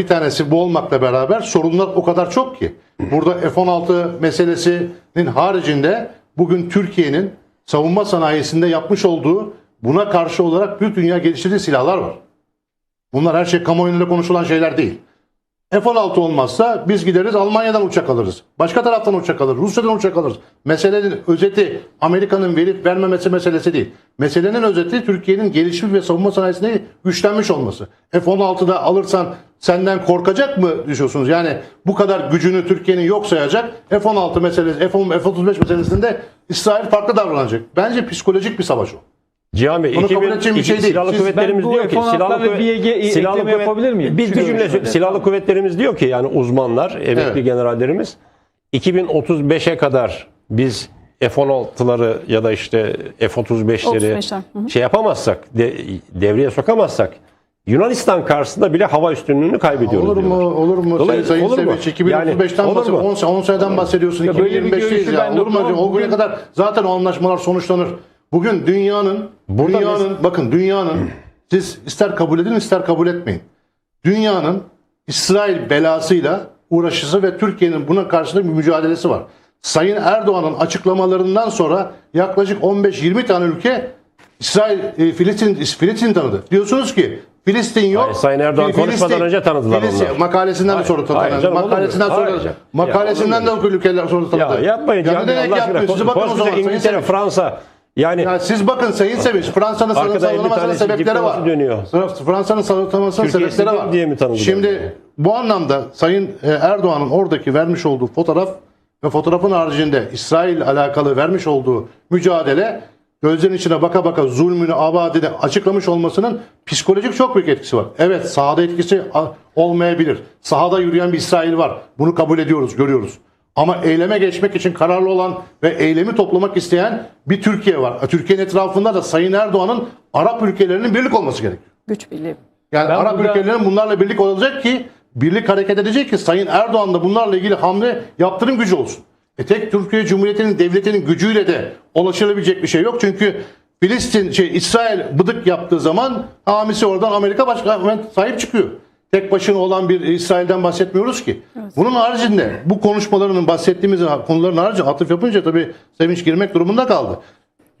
Bir tanesi bu olmakla beraber sorunlar o kadar çok ki. Burada F-16 meselesinin haricinde bugün Türkiye'nin savunma sanayisinde yapmış olduğu buna karşı olarak bir dünya geliştirdiği silahlar var. Bunlar her şey kamuoyunda konuşulan şeyler değil. F-16 olmazsa biz gideriz Almanya'dan uçak alırız. Başka taraftan uçak alırız. Rusya'dan uçak alırız. Meselenin özeti Amerika'nın verip vermemesi meselesi değil. Meselenin özeti Türkiye'nin gelişmiş ve savunma sanayisinde güçlenmiş olması. F-16'da alırsan senden korkacak mı düşünüyorsunuz? Yani bu kadar gücünü Türkiye'nin yok sayacak. F-16 meselesi, F-10, F-35 meselesinde İsrail farklı davranacak. Bence psikolojik bir savaş o. Cihan Bey, Bunu kabul 2000 edeceğim bir şey değil. silahlı Siz- kuvvetlerimiz diyor ki F-16'lar silahlı, ve kuvvet- ekleme yapabilir miyim? Bir, bir cümle görüşmede. silahlı kuvvetlerimiz diyor ki yani uzmanlar, emekli Evet. generallerimiz 2035'e kadar biz F-16'ları ya da işte F-35'leri 35'ler, hı hı. şey yapamazsak, de- devreye sokamazsak Yunanistan karşısında bile hava üstünlüğünü kaybediyoruz Olur mu? diyorlar. Olur mu? Dolayı- Sayın, olur? Sevinç 2035'ten Yani, olur mu? bahsediyorsun. 10, 10 seneden bahsediyorsun. Ya böyle bir 2025'teyiz görüşü ya. Olur mu? O güne kadar zaten o anlaşmalar sonuçlanır. Bugün dünyanın Burada dünyanın bakın dünyanın siz ister kabul edin ister kabul etmeyin. Dünyanın İsrail belasıyla uğraşısı ve Türkiye'nin buna karşılık bir mücadelesi var. Sayın Erdoğan'ın açıklamalarından sonra yaklaşık 15-20 tane ülke İsrail, e, Filistin, Filistin tanıdı. Diyorsunuz ki Filistin yok. Hayır, Sayın Erdoğan Filistin- konuşmadan önce tanıdılar Filistin- onlar. Makalesinden de Hayır, sonra hayır tanıdı. canım? Makalesinden sonra Hayır canım. makalesinden Ya, de ülkeler sonra tanıdı. Ya yapmayın Ya Bey demek Allah aşkına. Siz bakın o zaman İngiltere. Fransa yani Ya siz bakın Sayın Sevinç, Fransa'nın tanesi sebepleri var. dönüyor. Fransa'nın salınmasının Türkiye sebepleri var. diye mi tanıdılar Şimdi yani? bu anlamda Sayın e, Erdoğan'ın oradaki vermiş olduğu fotoğraf ve fotoğrafın haricinde İsrail alakalı vermiş olduğu mücadele gözlerin içine baka baka zulmünü abadini açıklamış olmasının psikolojik çok büyük etkisi var. Evet sahada etkisi olmayabilir. Sahada yürüyen bir İsrail var. Bunu kabul ediyoruz, görüyoruz. Ama eyleme geçmek için kararlı olan ve eylemi toplamak isteyen bir Türkiye var. Türkiye'nin etrafında da Sayın Erdoğan'ın Arap ülkelerinin birlik olması gerekiyor. Güç birliği. Yani Ben Arap burada- ülkelerinin bunlarla birlik olacak ki birlik hareket edecek ki Sayın Erdoğan da bunlarla ilgili hamle yaptırım gücü olsun. E tek Türkiye Cumhuriyeti'nin devletinin gücüyle de ulaşılabilecek bir şey yok. Çünkü Filistin şey İsrail bıdık yaptığı zaman hamisi oradan Amerika başka hemen sahip çıkıyor. Tek başına olan bir İsrail'den bahsetmiyoruz ki. Bunun haricinde bu konuşmalarının bahsettiğimiz konuların haricinde atıf yapınca tabii Sevinç girmek durumunda kaldı.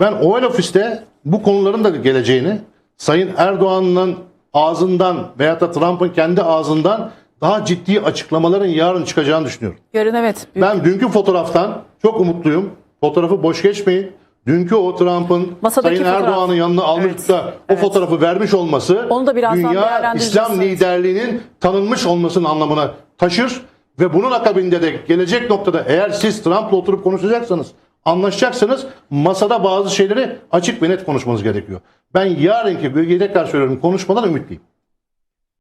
Ben Oval Ofis'te bu konuların da geleceğini Sayın Erdoğan'ın ağzından veyahut da Trump'ın kendi ağzından daha ciddi açıklamaların yarın çıkacağını düşünüyorum. Yarın evet. büyük- Ben dünkü fotoğraftan çok umutluyum. Fotoğrafı boş geçmeyin. Dünkü o Trump'ın Masadaki Sayın. Erdoğan'ın yanına almış Evet, da o evet. fotoğrafı vermiş olması Onu da birazdan dünya İslam liderliğinin tanınmış olmasının anlamına taşır ve bunun akabinde de gelecek noktada eğer siz Trump'la oturup konuşacaksanız anlaşacaksanız masada bazı şeyleri açık ve net konuşmanız gerekiyor. Ben yarınki bölgeye tekrar söylüyorum konuşmadan ümitliyim.